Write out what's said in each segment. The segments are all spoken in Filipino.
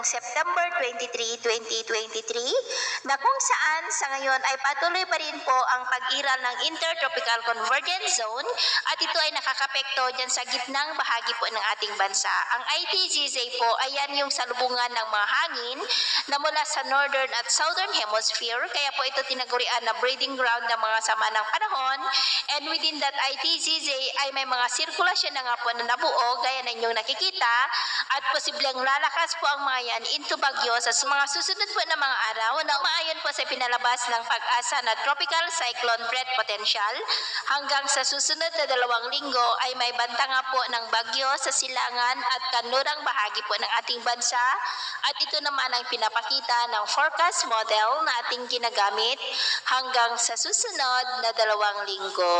23-2023 na kung saan sa ngayon ay patuloy pa rin po ang pag-iral ng Intertropical Convergence Zone at ito ay nakakapekto dyan sa gitnang bahagi po ng ating bansa. Ang ITZZ po ay yan yung salubungan ng mga hangin na mula sa northern at southern hemisphere. Kaya po ito tinagurian na breeding ground ng mga sama ng panahon. And within that ITZZ ay may mga sirkulasyon na nga po na nabuo gaya na inyong nakikita. At posibleng lalakas po ang mga yan into bagyo sa mga susunod po na mga araw na umaayon po sa pinalabas ng pag-asa na tropical cyclone threat potential hanggang sa susunod na dalawang linggo ay may banta nga po ng bagyo sa silangan at kanlurang bahagi po ng ating bansa at ito naman ang pinapakita ng forecast model na ating ginagamit hanggang sa susunod na dalawang linggo.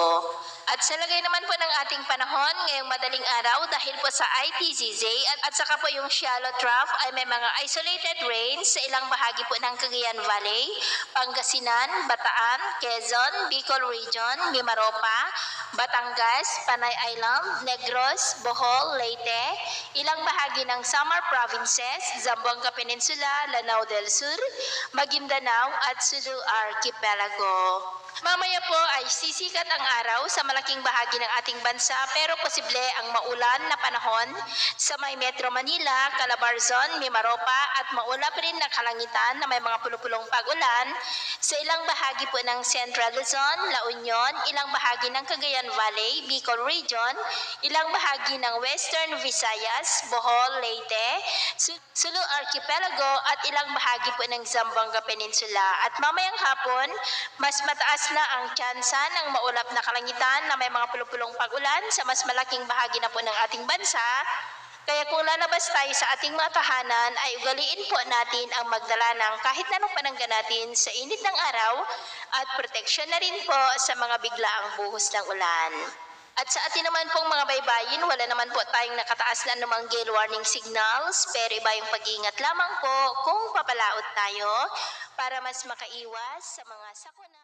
At sa lagay naman po ng ating panahon ngayong madaling araw dahil po sa ITZZ at, at saka po yung shallow trough ay may mga isolated rains sa ilang bahagi po ng Cagayan Valley, Pangasinan, Bataan, Quezon, Bicol Region, Mimaropa, Batangas, Panay Island, Negros, Bohol, Leyte, ilang bahagi ng Samar Provinces, Zamboanga Peninsula, Lanao del Sur, Maguindanao at Sulu Archipelago. Mamaya po ay sisikat ang araw sa malaking bahagi ng ating bansa pero posible ang maulan na panahon sa may Metro Manila, Calabarzon, Mimaropa at maulap rin na kalangitan na may mga pulupulong pag-ulan sa ilang bahagi po ng Central Luzon, La Union, ilang bahagi ng Cagayan Valley, Bicol Region, ilang bahagi ng Western Visayas, Bohol, Leyte, Su- Sulu Archipelago at ilang bahagi po ng Zamboanga Peninsula. At mamayang hapon, mas mataas na ang tsansa ng maulap na kalangitan na may mga pulupulong pag-ulan sa mas malaking bahagi na po ng ating bansa. Kaya kung lalabas tayo sa ating mga tahanan ay ugaliin po natin ang magdala ng kahit anong panangga natin sa init ng araw at proteksyon na rin po sa mga biglaang buhos ng ulan. At sa atin naman pong mga baybayin, wala naman po tayong nakataas na anumang gale warning signals, pero iba yung pag-iingat lamang po kung papalaot tayo para mas makaiwas sa mga sakuna.